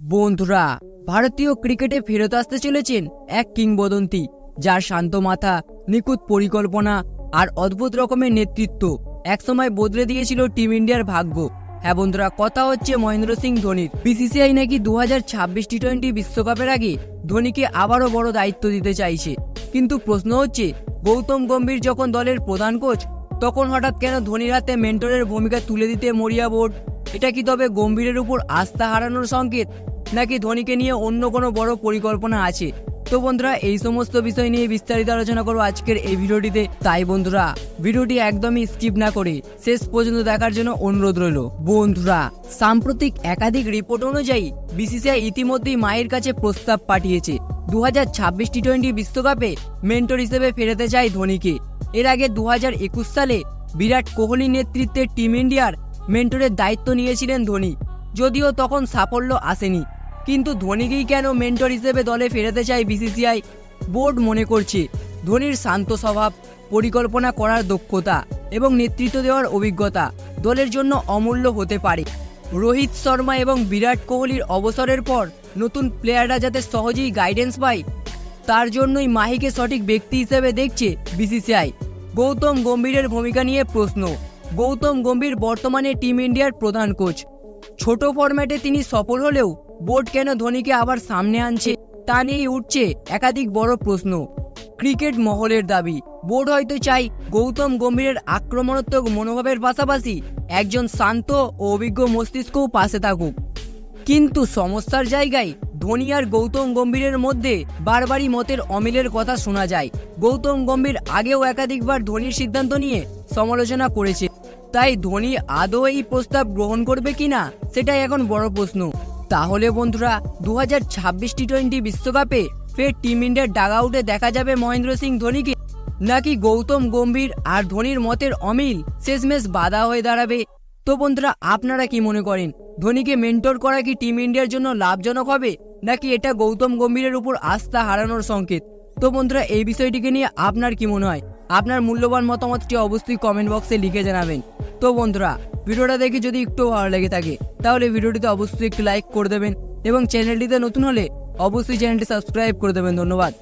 বন্ধুরা, ভারতীয় ক্রিকেটে ফেরত আসতে চলেছেন এক কিংবদন্তি, যার শান্ত মাথা, নিখুঁত পরিকল্পনা আর অদ্ভুত রকমের নেতৃত্ব একসময় বদলে দিয়েছিল টিম ইন্ডিয়ার ভাগ্য। হ্যাঁ বন্ধুরা, কথা হচ্ছে মহেন্দ্র সিং ধোনির। বিসিসিআই নাকি দু হাজার ছাব্বিশ টি টোয়েন্টি বিশ্বকাপের আগে ধোনিকে আবারও বড় দায়িত্ব দিতে চাইছে। কিন্তু প্রশ্ন হচ্ছে, গৌতম গম্ভীর যখন দলের প্রধান কোচ, তখন হঠাৎ কেন ধোনির হাতে মেন্টরের ভূমিকা তুলে দিতে মরিয়া বোর্ড? এটা কি তবে গম্ভীরের উপর আস্থা হারানোর সংকেত? নাকি ধোনিকে নিয়ে অন্য কোনো বড় পরিকল্পনা আছে? তো বন্ধুরা, এই সমস্ত বিষয় নিয়ে বিস্তারিত আলোচনা করব আজকের এই ভিডিওটিতে। তাই বন্ধুরা, ভিডিওটি একদমই স্কিপ না করে শেষ পর্যন্ত দেখার জন্য অনুরোধ রইল। বন্ধুরা, সাম্প্রতিক একাধিক রিপোর্ট অনুযায়ী বিসিসিআই ইতিমধ্যেই মায়ের কাছে প্রস্তাব পাঠিয়েছে। দু হাজার ছাব্বিশ টি টোয়েন্টি বিশ্বকাপে মেন্টর হিসেবে ফেরাতে চায় ধোনিকে। এর আগে দু হাজার একুশ সালে বিরাট কোহলি নেতৃত্বে টিম ইন্ডিয়ার মেন্টরের দায়িত্ব নিয়েছিলেন ধোনি। যদিও তখন সাফল্য আসেনি। কিন্তু ধোনিকেই কেন মেন্টর হিসেবে দলে ফেরাতে চায় বিসিসিআই বোর্ড মনে করছে, ধোনির শান্ত স্বভাব, পরিকল্পনা করার দক্ষতা এবং নেতৃত্ব দেওয়ার অভিজ্ঞতা দলের জন্য অমূল্য হতে পারে। রোহিত শর্মা এবং বিরাট কোহলির অবসরের পর নতুন প্লেয়াররা যাতে সহজেই গাইডেন্স পায়, তার জন্যই মাহিকে সঠিক ব্যক্তি হিসেবে দেখছে বিসিসিআই গৌতম গম্ভীরের ভূমিকা নিয়ে প্রশ্ন, গৌতম গম্ভীর বর্তমানে টিম ইন্ডিয়ার প্রধান কোচ ছোট ফরম্যাটে তিনি সফল হলেও বোর্ড কেন ধোনিকে আবার সামনে আনছে তা নিয়েই উঠছে একাধিক বড় প্রশ্ন। ক্রিকেট মহলের দাবি, বোর্ড হয়তো চাই গৌতম গম্ভীরের আক্রমণাত্মক মনোভাবের পাশাপাশি একজন শান্ত ও অভিজ্ঞ মস্তিষ্কও পাশে থাকুক। কিন্তু সমস্যার জায়গায় ধোনি আর গৌতম গম্ভীরের মধ্যে বারবারই মতের অমিলের কথা শোনা যায়। গৌতম গম্ভীর আগেও একাধিকবার ধোনির সিদ্ধান্ত নিয়ে সমালোচনা করেছে। তাই ধোনি আদৌ এই প্রস্তাব গ্রহণ করবে কিনা, সেটাই এখন বড় প্রশ্ন। তাহলে বন্ধুরা দু হাজার ছাব্বিশ টি টোয়েন্টি বিশ্বকাপে ফের টিম ইন্ডিয়ার ডাগ আউটে দেখা যাবে মহেন্দ্র সিং ধোনিকে। নাকি গৌতম গম্ভীর আর ধোনির মতের অমিল শেষমেশ বাধা হয়ে দাঁড়াবে? তো বন্ধুরা, আপনারা কি মনে করেন, ধোনিকে মেন্টর করা কি টিম ইন্ডিয়ার জন্য লাভজনক হবে, নাকি এটা গৌতম গম্ভীরের উপর আস্থা হারানোর সংকেত? তো বন্ধুরা, এই বিষয়টিকে নিয়ে আপনার কি মনে হয়? আপনার মূল্যবান মতামতটি অবশ্যই কমেন্ট বক্সে লিখে জানাবেন। তো বন্ধুরা, ভিডিওটা দেখে যদি একটু ভালো লেগে থাকে, তাহলে ভিডিওটিতে অবশ্যই একটু লাইক করে দেবেন এবং চ্যানেলটিতে নতুন হলে অবশ্যই চ্যানেলটি সাবস্ক্রাইব করে দেবেন। ধন্যবাদ।